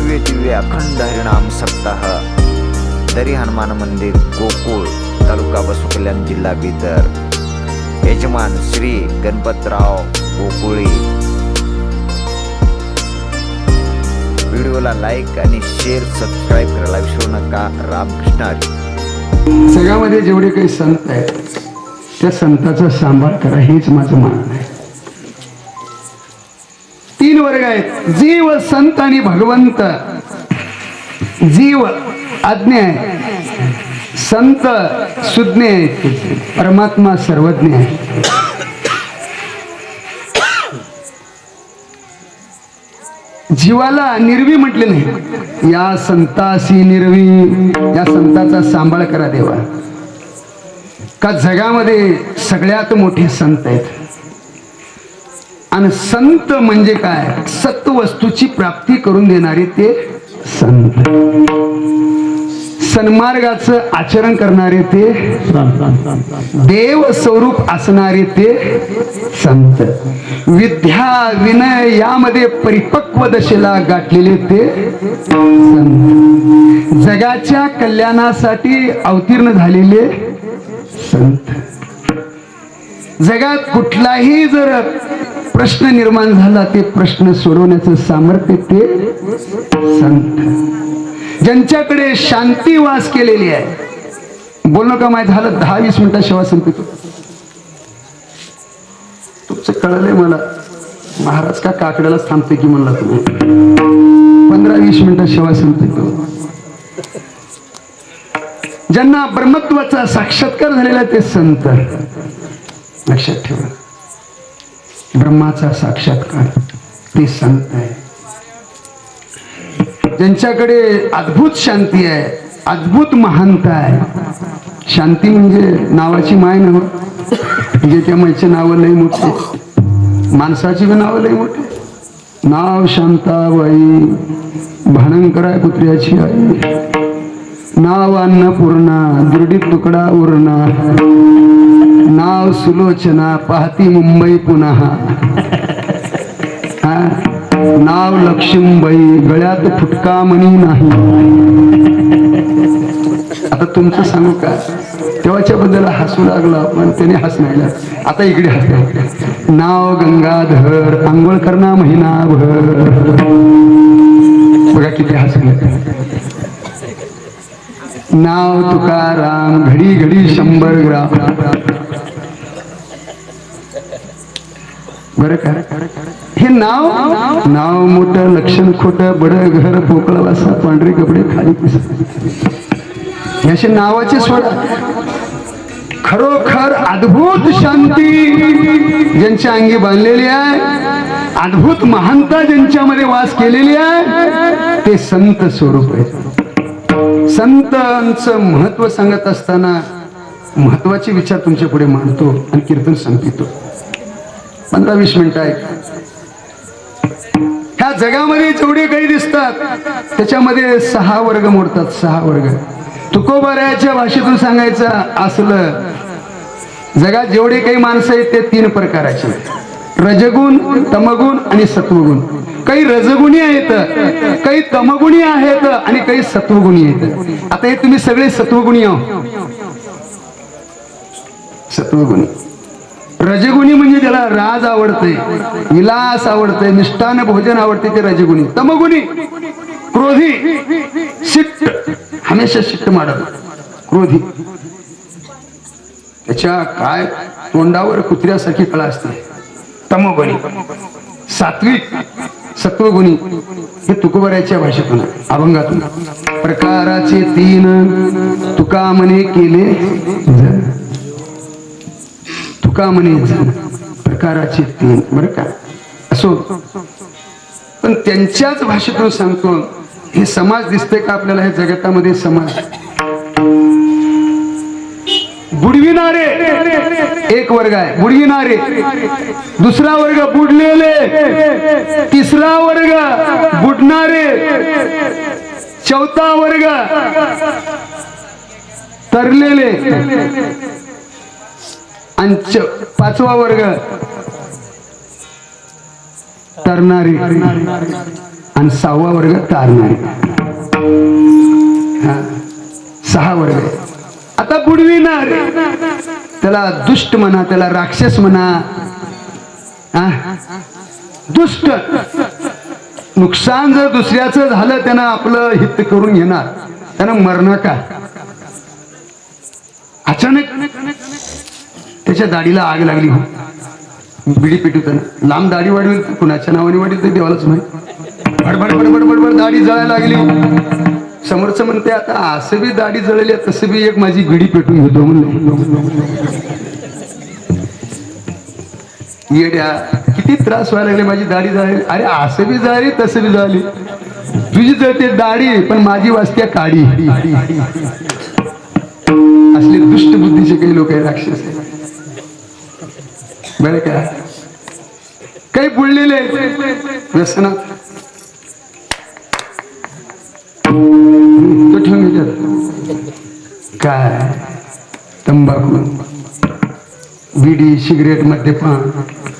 भव्य दिव्य अखंड हरिणाम सप्ताह. दरी हनुमान मंदिर गोकुळ तालुका बसुकल्याण जिल्हा बिदर. यजमान श्री गणपतराव गोकुळी. व्हिडिओला लाईक आणि शेअर सबस्क्राईब करायला विसरू नका. रामकृष्ण हरी. जगामध्ये जेवढे काही संत आहेत त्या संताचा सांभाळ करा हेच माझं मानणं आहे. वर्ग आहेत. जीव संत आणि भगवंत. जीव आज्ञा आहे. संत सुज्ञ आहे. परमात्मा सर्वज्ञ आहे. जीवाला निर्वी म्हटले नाही. या संतासी निर्वी या संताचा सांभाळ करा देवा. का जगामध्ये सगळ्यात मोठे संत आहेत. आणि संत म्हणजे काय? सत्वस्तूची प्राप्ती करून देणारे ते संत. सन्मार्गाचं आचरण करणारे ते देव स्वरूप असणारे ते संत. विद्या विनय यामध्ये परिपक्व दशेला गाठलेले ते संत. जगाच्या कल्याणासाठी अवतीर्ण झालेले संत. जगात कुठलाही जर प्रश्न निर्माण झाला ते प्रश्न सोडवण्याचं सामर्थ्य ते संत ज्यांच्याकडे शांती वास केलेली आहे बोलणं का माहीत झालं दहा वीस मिनिटं शेवा संपितो तुमचं कळलंय मला. महाराज का काकड्यालाच थांबते की म्हणला तुम्ही? पंधरा वीस मिनिटं शेवा संपितो ज्यांना ब्रह्मत्वाचा साक्षात्कार झालेला ते संत. लक्षात ठेवा. ब्रह्माचा साक्षात्कार ते संत आहे. ज्यांच्याकडे अद्भुत शांती आहे अद्भुत महानता आहे. शांती म्हणजे नावाची माय नव. म्हणजे त्या मायचे नावं लय मोठे. माणसाची बी नावं लय मोठे. नाव शांताबाई भाणंकराय कुत्र्याची आई. नाव अन्नपूर्णा दुर्डीत तुकडा उरणा. नाव सुलोचना पाहती मुंबई पुन्हा नाव लक्ष्मीबाई गळ्यात फुटका मणी नाही. आता तुमचं सांगू का? तेव्हाच्या बद्दल हसू लागला पण त्याने हसणार आता इकडे हसले नाव गंगाधर आंघोळ करणा महिनाभर. बघा किती हसले. नाव तुकाराम घडी घडी शंभर ग्राम. बर का? हे नाव? नाव मोठं लक्षण खोट बड घर पोकळ वासा पांढरे कपडे खाली याचे हे नावाचे सोडा खरोखर अद्भुत शांती ज्यांच्या अंगी बांधलेली आहे अद्भुत महानता ज्यांच्यामध्ये वास केलेली आहे ते संत स्वरूप आहे संतांचं महत्त्व सांगत असताना महत्त्वाचे विचार तुमच्यापुढे मांडतो आणि कीर्तन सांगतो पंधरा वीस मिनिटं आहे ह्या जगामध्ये जेवढे काही दिसतात त्याच्यामध्ये सहा वर्ग मोडतात सहा वर्ग. तुकोबारायाच्या भाषेतून सांगायचं असलं जगात जेवढे काही माणसं आहेत ते तीन प्रकाराचे रजगुण तमगुण आणि सत्वगुण. काही रजगुणी आहेत काही तमगुणी आहेत आणि काही सत्वगुणी आहेत. आता हे तुम्ही सगळे सत्वगुणी आहो. सत्वगुणी. रजगुणी म्हणजे त्याला राज आवडते विलास आवडते मिष्टान भोजन आवडते ते रजगुणी. तमगुणी क्रोधी शिट्ट. हमेशा शिट्ट माडत. क्रोधी. त्याच्या काय तोंडावर कुत्र्यासारखी कळा असते. तमोगुणी. सात्विक सत्वगुणी हे तुकोबऱ्याच्या भाषेतून अभंगातून. प्रकाराचे तीन तुका म्हणे केले तुका म्हणे प्रकाराचे तीन बरं का? असो. पण त्यांच्याच भाषेतून सांगतो हे समाज दिसते का आपल्याला? हे जगतामध्ये समाज. बुडविणारे एक वर्ग आहे बुडविणारे दुसरा वर्ग बुडलेले. तिसरा वर्ग बुडणारे. चौथा वर्ग तरलेले. आणि च- पाचवा वर्ग तरणारे. आणि सहावा वर्ग तारणारे. हा सहा वर्ग. आता बुडविणार. त्याला दुष्ट म्हणा त्याला राक्षस म्हणा? दुष्ट. नुकसान जर दुसऱ्याचं झालं त्यानं आपलं हित करून घेणार. त्यानं मरणं का? अचानक त्याच्या दाढीला आग लागली हो. बिडी पेटवताना लांब दाढी वाढवी कुणाच्या नावाने वाढली ते देवालाच माहीत. बडबड बडबड बडबड दाढी जळायला लागली. समोरचं म्हणते आता असं बी दाढी जळली आहे, तसं बी एक माझी बिडी पेटून घेतो म्हणलं येड्या किती त्रास व्हायला लागले माझी दाढी जळली. अरे असं बी जळली तसं बी जळली. तुझी जळते दाढी पण माझी वाचते काडी. असले दुष्ट बुद्धीचे काही लोक आहे राक्षस बरं का? काही बुडलेले आहेत. व्यसनात. बिडी सिगरेट मद्यपान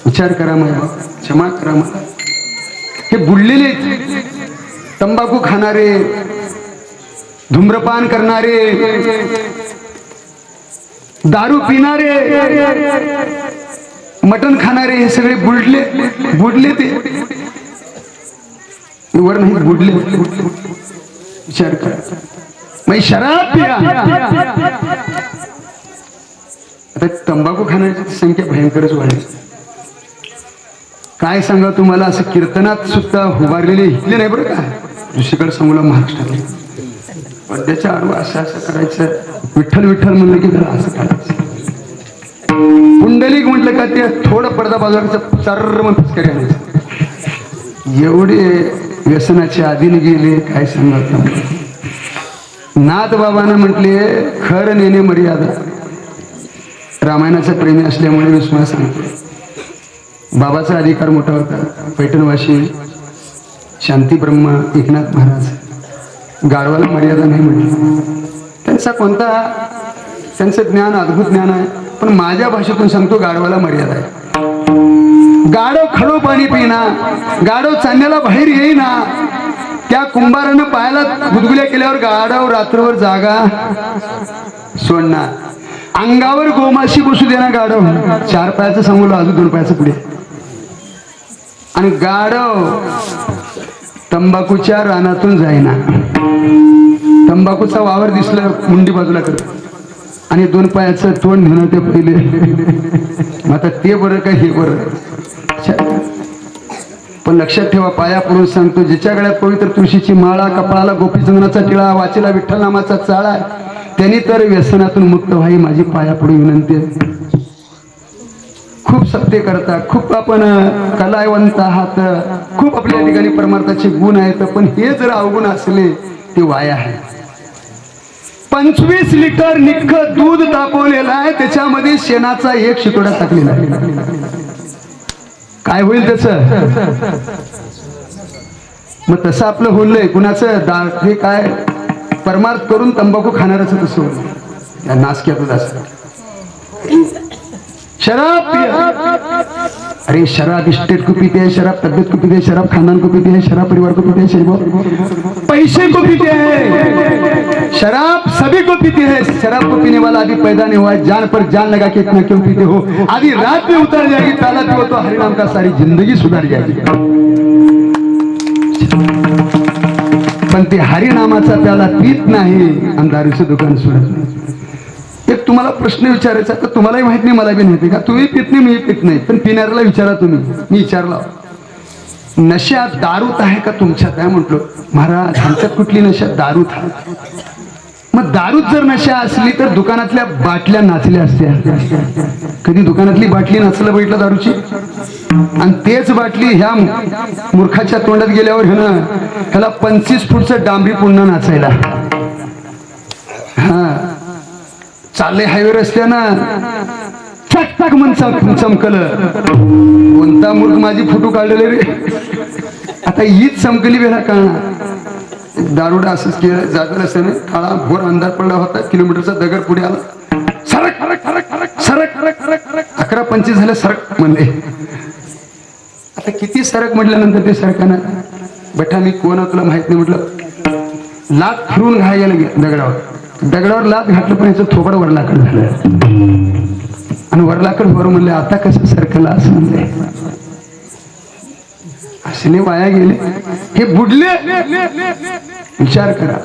विचार करा मला क्षमा करा मला हे बुडलेले तंबाखू खाणारे धूम्रपान करणारे दारू पिणारे मटण खाणारे हे सगळे बुडले बुडले ते. वर नाही बुडले. विचार करा. मग शराब पिया. आता तंबाखू खाण्याची संख्या भयंकरच वाढली. काय सांगा तुम्हाला? असं कीर्तनात सुद्धा उभारलेले इथले नाही बरं का? दुसरीकडे समोर महाराष्ट्रातले. पण त्याच्या आडवं असं असं करायचं. विठ्ठल विठ्ठल म्हणलं की जरा असं करायचं. कुंडलिक म्हटलं का ते थोडं पडदा बाजाराचं चार मग आणायचं. एवढे व्यसनाच्या आधीने गेले काय सांगत नाथ बाबांना म्हटले खर नेणे मर्यादा. रामायणाचा प्रेमी असल्यामुळे विश्वास सांगतो बाबाचा अधिकार मोठा होता. पैठणवाशी शांती ब्रह्मा एकनाथ महाराज गाढवाला मर्यादा नाही म्हटली. त्यांचा कोणता त्यांचं ज्ञान अद्भुत ज्ञान आहे पण माझ्या भाषेतून सांगतो गाढवाला मर्यादा आहे. गाढव खडो पाणी पिना गाढव चांदण्याला बाहेर येईना. त्या कुंभारानं पायाला गुदगुल्या केल्यावर गाढव रात्रभर जागा सोडणार. अंगावर गोमाशी बसू दे ना गाढव. चार पायाचं सांगू अजून दोन पायाचं पुढे. आणि गाढव तंबाखूच्या रानातून जाईना. तंबाखूचा वावर दिसला मुंडी बाजूला कर. आणि दोन पायाचं तोंड घेणं ते पहिले. आता ते बरं का हे बरं? छा. पण लक्षात ठेवा पाया सांगतो ज्याच्या गळ्यात पवित्र तुळशीची माळा कपाळाला गोपीचंदनाचा टिळा वाचेला विठ्ठल नामाचा चाळा त्यांनी तर व्यसनातून मुक्त व्हावी माझी पाया विनंती आहे. खूप सत्य करता खूप आपण कलावंत आहात. खूप आपल्या ठिकाणी परमार्थाचे गुण आहेत पण हे जर अवगुण असले ते वाया आहे. पंचवीस लिटर निख दूध तापवलेलं आहे त्याच्यामध्ये शेणाचा एक शितोडा टाकलेला आहे. काय होईल त्याच? मग तसं आपलं होलंय कुणाचं? दा हे काय? परमार्थ करून तंबाखू खाणारच तसं या त्या नासक्यातच असत शराब अरे शराब स्टेट को पीते हैं शराब तबियत को पीते हैं शराब खानदान को पीते हैं शराब परिवार को पीते हैं पैसे को पीते हैं. शराब सभी को पीते हैं. शराब को पीने वाला अभी पैदा नहीं हुआ है. जान पर जान लगा के इतना क्यों पीते हो? आधी रात में उतर जाएगी ताला पीओ तो हरिनाम का सारी जिंदगी सुधर जाएगी। पण ते हरिनामाचा त्याला पीत नाही. आणि दारूचं दुकान सोडत नाही. एक तुम्हाला प्रश्न विचारायचा तर तुम्हालाही माहीत नाही मला बी माहिती का? तुम्ही पित नाही मी पित नाही. पण पिणाऱ्याला विचारा तुम्ही. मी विचारला. नशा दारूत आहे का तुमच्यात आहे म्हटलो महाराज आमच्यात कुठली नशा दारूत आहे? मग दारूच जर नशा असली तर दुकानातल्या बाटल्या नाचल्या असत्या. कधी दुकानातली बाटली नाचलं बघितलं दारूची? आणि तेच बाटली ह्या मूर्खाच्या तोंडात गेल्यावर ह्यानं ह्याला पंचवीस फूटचं डांबरी पुन्हा नाचायला. हा. चालले हायवे रस्त्यानं. चक चक म्हण चमकलं. कोणता मूर्ख माझी फोटो काढलेले रे? आता हीच चमकली बेला कळणार. दारुडा असंच केलं जागल असताना काळा भोर अंधार पडला होता किलोमीटरचा दगड पुढे आला. सरक सरक सरक सरक सरक सरक अकरा पंचवीस झाले सरक म्हणले. आता किती सरक म्हटल्यानंतर ते सरकानं बेटा मी कोण तुला माहीत नाही म्हटलं. लात फिरून घायला गेलं दगडावर. दगडावर लात घातलं पण याचं थोबड वरलाकड झालं. आणि वरलाकड वर म्हणले आता कसं सरकला असं म्हणले. असले वाया गेले. हे बुडले. विचार करा.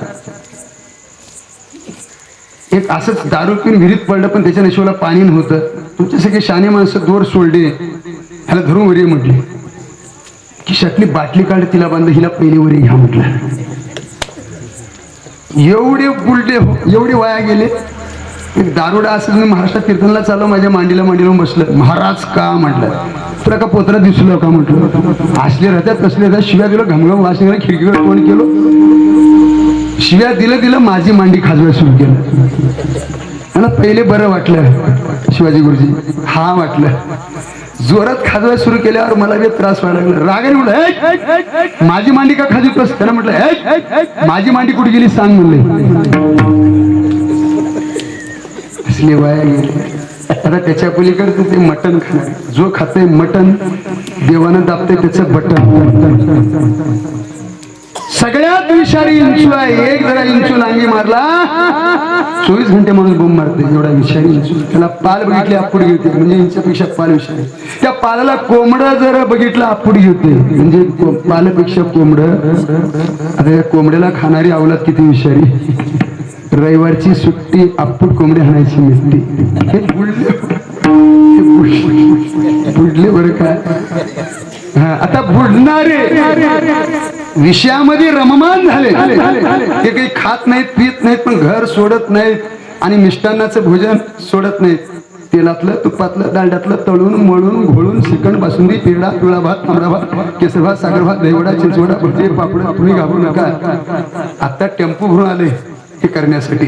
एक असंच दारू पिऊन विहिरीत पडलं पण त्याच्या नशिबाला पाणी नव्हतं. तुमचे सगळे शाने माणसं दोर सोडले. ह्याला धरून वरी म्हटले की शटली बाटली काढ तिला बांध हिला पहिले वरी घ्या म्हटलं. एवढे बुलडे हो एवढे वाया गेले. एक दारुडा असं मी महाराष्ट्रात कीर्तनला चालू माझ्या मांडीला मांडीला बसलं. महाराज का? म्हटलं. तुला का पोत्रा दिसलो का म्हटलं? असले राहतात कसले राहतात. शिव्या दिलं घमघम वाचले खिडकीवर तोंड केलो. शिव्या दिलं दिलं माझी मांडी खाजवायला सुरू केलं. मला पहिले बरं वाटलं शिवाजी गुरुजी. हा वाटलं. जोरात खाजवायला सुरू केल्यावर मला बी त्रास व्हायला लागला. रागाने म्हटलं माझी मांडी का खाजवतोस त्यानं म्हटलं माझी मांडी कुठे गेली? सांग म्हणले. असले वाया गेले. आता त्याच्या पलीकडे ते मटन खाणार. जो खाते मटन देवानं दाबते त्याचं बटन सगळ्यात विषारी इंचू आहे एक जरा इंचू लांगी मारला. चोवीस घंटे माणूस बोंब मारते एवढा विषारी इंचू त्याला पाल बघितले आपुडी होते म्हणजे इंच्यापेक्षा पाल विषारी. त्या पालाला कोंबड जर बघितलं आपुडी होते म्हणजे पालपेक्षा कोंबड. आता कोंबड्याला खाणारी अवलाद किती विषारी. रविवारची सुट्टी आपूट कोंबडी हाणायची मिळते हे बुडले. बुडले. बरं काय हा, आता बुडणारे. विषयामध्ये रममान झाले. ते काही खात नाहीत पित नाहीत पण घर सोडत नाहीत आणि मिष्टान्नाचं भोजन सोडत नाहीत. तेलातलं तुपातलं दांड्यातलं तळून मळून घोळून श्रीखंड बासुंदी पिरडा पिवळा भात तांबडा भात केसर भात साखर भात दहीवडा चिंचवडा भजे पापड तुम्ही घाबरू नका. आता टेम्पो भरून आले. हे करण्यासाठी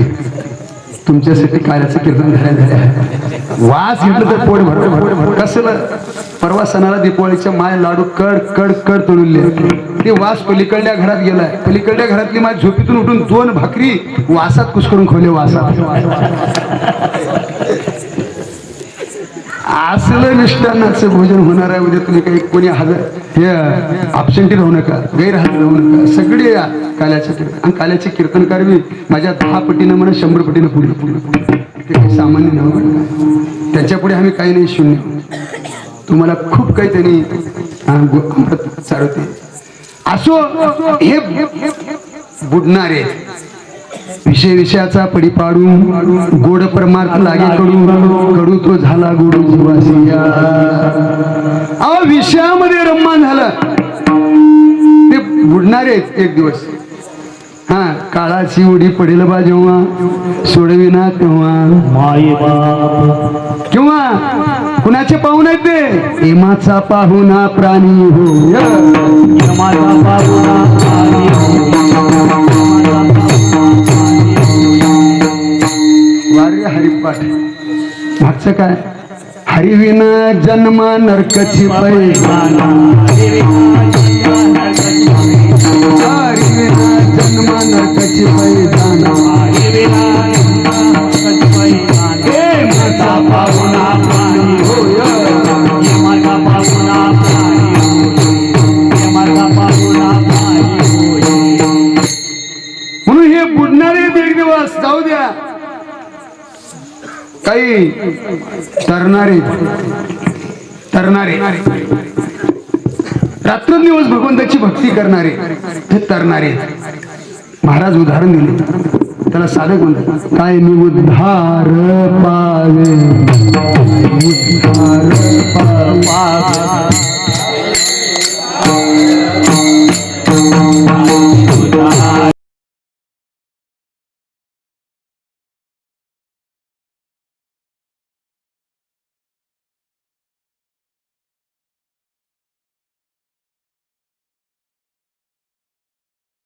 तुमच्यासाठी कार्याचं कीर्तन करायला वास घेतलं तर पोट भर कसलं परवा सणाला दीपावलीच्या माय लाडू कड कड कड तळुले ते वास पलीकडल्या घरात गेलाय. पलीकडल्या घरातली माय झोपीतून उठून दोन भाकरी वासात कुसकरून खोले वासात. असलं मिष्टान्नाचं भोजन होणार आहे उद्या तुम्ही काही कोणी हजर हे ऑप्शनटी राहू नका गैरहजर राहू नका सगळे या काल्याचे कीर्तन आणि काल्याचे कीर्तनकार मी माझ्या दहा पटीनं म्हणा शंभर पटीनं पुढे पुढे ते काही सामान्य नव्हतं त्याच्या पुढे आम्ही काही नाही शून्य तुम्हाला खूप काही त्यांनी अमृत चालवते असो हे बुडणारे विषय विषयाचा पडी पाडू गोड परमार्थ लागे कडू कडू तो झाला गोड जीवासिया विषयामध्ये रम्मान झालं. ते बुडणारे आहेत एक दिवस. हा काळाची उडी पडेल बा जेव्हा सोडविना तेव्हा. किंवा कुणाचे पाहुणे आहेत ते? हेमाचा पाहुणा प्राणी हो. माझा पाहुणा हो. हरिपाठ मागचं काय? हरिविन जन्म नरकची पैजाना हरिविन जन्म नरकची पैजाना तरणारे. तरणारे. रात्रंदिवस भगवंताची भक्ती करणारे हे तरणारे. महाराज उदाहरण दिले. त्याला साधक म्हणतात काय मी उद्धार पावे? उद्धार पावे.